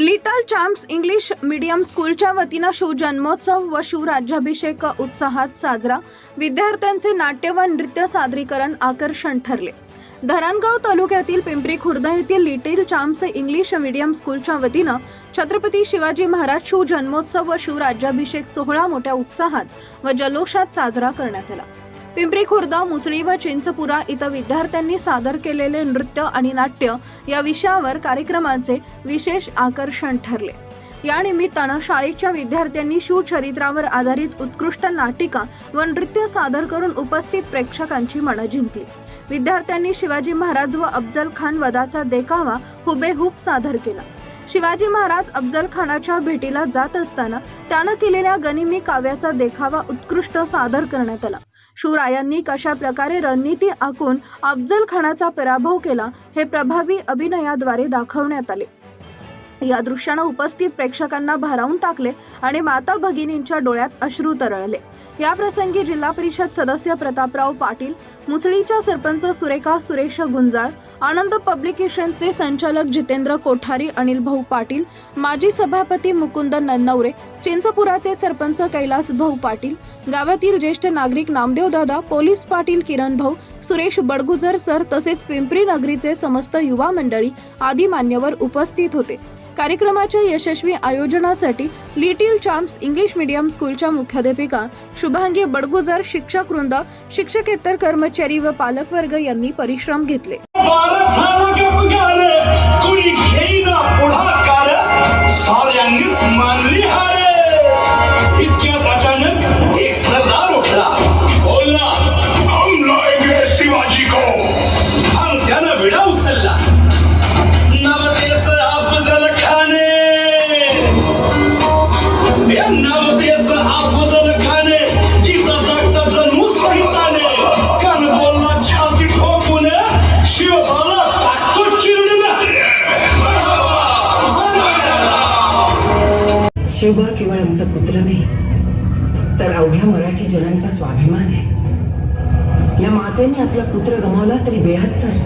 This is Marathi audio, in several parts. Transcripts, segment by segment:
लिटल चॅम्प्स इंग्लिश मीडियम स्कूलच्या वतीनं शिवजन्मोत्सव व शिवराज्याभिषेक उत्साहात साजरा. विद्यार्थ्यांचे नाट्य व नृत्य सादरीकरण आकर्षण ठरले. धरणगाव तालुक्यातील पिंपरी खुर्द येथील लिटिल चाम्स इंग्लिश मीडियम स्कूलच्या वतीनं छत्रपती शिवाजी महाराज शिवजन्मोत्सव व शिवराज्याभिषेक सोहळा मोठ्या उत्साहात व जल्लोषात साजरा करण्यात आला. पिंपरी खुर्द मुसळी व चिंचपुरा इथं विद्यार्थ्यांनी सादर केलेले नृत्य आणि नाट्य या विषयावर कार्यक्रमाचे विशेष आकर्षण ठरले. या निमित्तानं शाळेच्या विद्यार्थ्यांनी शिवचरित्रावर आधारित उत्कृष्ट नाटिका व नृत्य सादर करून उपस्थित प्रेक्षकांची मनं जिंकली. विद्यार्थ्यांनी शिवाजी महाराज व अफजल खान वदाचा देखावा हुबेहूब सादर केला. शिवाजी महाराज अफजल खानाच्या भेटीला जात असताना त्यानं केलेल्या गनिमी काव्याचा देखावा उत्कृष्ट सादर करण्यात आला. शिवरायांनी कशा प्रकारे रणनीती आखून अफजल खानाचा पराभव केला हे प्रभावी अभिनयाद्वारे दाखवण्यात आले. या दृश्यानं उपस्थित प्रेक्षकांना भारावून टाकले आणि माता भगिनींच्या डोळ्यात अश्रू तरळले. या प्रसंगी जिल्हा परिषद सदस्य प्रतापराव पाटील मुसळीच्या सरपंच सुरेखा सुरेश गुंजाळ आनंद पब्लिकेशनचे संचालक जितेंद्र कोठारी अनिल भाऊ पाटील माजी सभापती मुकुंद नन्नवरे चिंचपुराचे सरपंच कैलास भाऊ पाटील गावातील ज्येष्ठ नागरिक नामदेव दादा पोलीस पाटील किरण भाऊ सुरेश बडगुजर सर तसेच पिंपरी नगरीचे समस्त युवा मंडळी आदी मान्यवर उपस्थित होते. कार्यक्रमाच्या यशस्वी आयोजनासाठी लिटिल चॅम्प्स इंग्लिश मीडियम स्कूलच्या मुख्याध्यापिका शुभांगी बडगुजर शिक्षक वृंद शिक्षकेतर कर्मचारी व पालकवर्ग यांनी परिश्रम घेतले. भारत शिवबा केवळ आमचा पुत्र नाही तर अवघ्या मराठी जनांचा स्वाभिमान आहे. या मातेने आपला पुत्र गमावला तरी बेहत्तर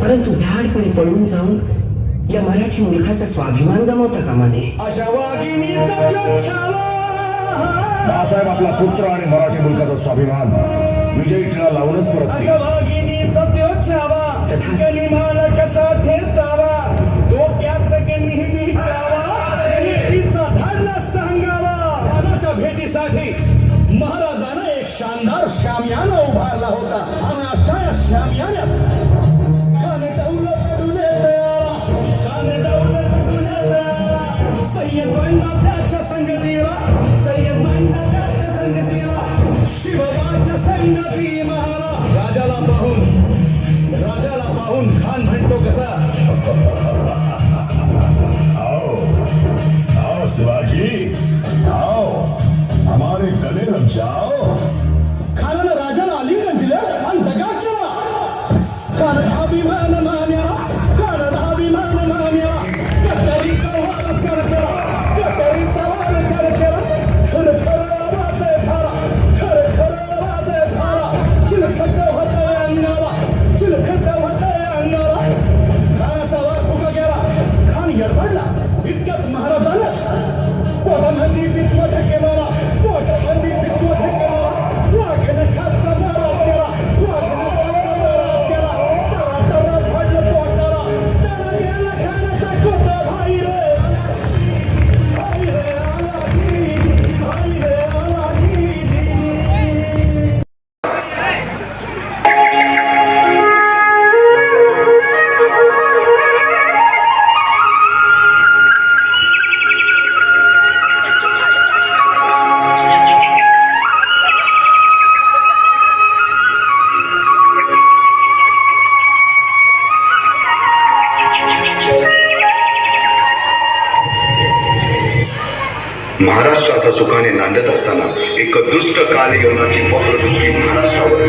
परंतु भ्याडपणे पळून जाऊन या मराठी मुलखाचा स्वाभिमान गमावता कामा नये. बाळासाहेब आपला पुत्र आणि मराठी मुलकाचा स्वाभिमान विजयी टिळा लावूनच परत job. महाराष्ट्राचा सुखाने नांदत असताना एक दुष्ट कालयवनाची वक्रदृष्टी महाराष्ट्रावर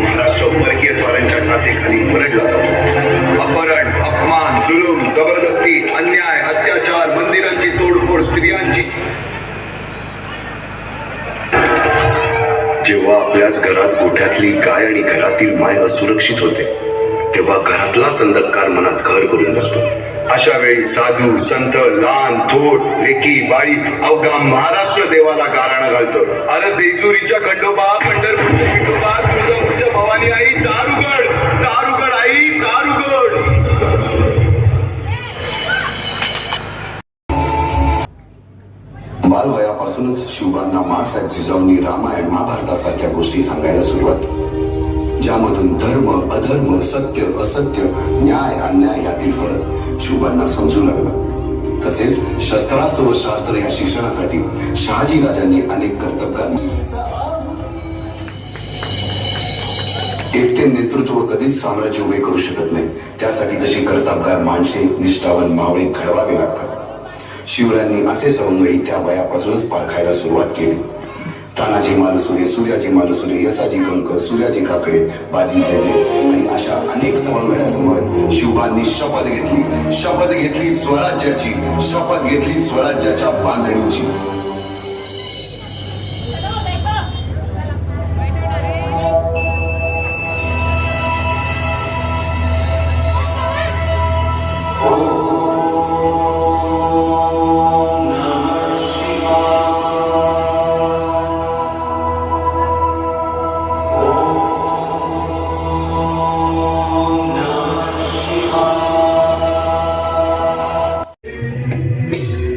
महाराष्ट्र परकीय स्वारांच्या टाचेखाली भरडला जातो. अपहरण अपमान जुलूम जबरदस्ती अन्याय अत्याचार मंदिरांची तोडफोड स्त्रियांची जेव्हा आपल्याच घरात गोठ्यातली गाय आणि घरातील माय असुरक्षित होते तेव्हा घरातलाच अंधकार मनात घर करून बसतो. अशा वेळी साधू संत लहान थोर लेकी बाळी अवघा महाराष्ट्र देवाला गाराणं घालतो अरे जेजुरीच्या खंडोबा पंढरपूरच्या विठोबा तुळजापूरच्या भवानी आई दारुगड दारुगड आई दारुगड बालवयापासूनच शिवबांना मासाहेब जिजाऊंनी रामायण महाभारतासारख्या गोष्टी सांगायला सुरुवात केली. ज्यामधून धर्म अधर्म सत्य असत्य न्याय अन्याय यातील फरक शिवबांना समजू लागला. तसेच शस्त्रास्त्र व शास्त्र या शिक्षणासाठी शहाजी राजांनी अनेक कर्तबगार एकटे नेतृत्व कधीच साम्राज्य उभे करू शकत नाही. त्यासाठी तशी कर्तबगार माणसे निष्ठावन मावळे घडवावे लागतात. शिवरायांनी असे सवंगडी त्या वयापासूनच पाळखायला सुरुवात केली. तानाजी मालसुरे सूर्याजी मालसुरे यसाजी कंकर सूर्याजी काकडे बाजी जयले आणि अशा अनेक समन्वयासमोर शिवबांनी शपथ घेतली. शपथ घेतली स्वराज्याची शपथ घेतली स्वराज्याच्या बांधणीची.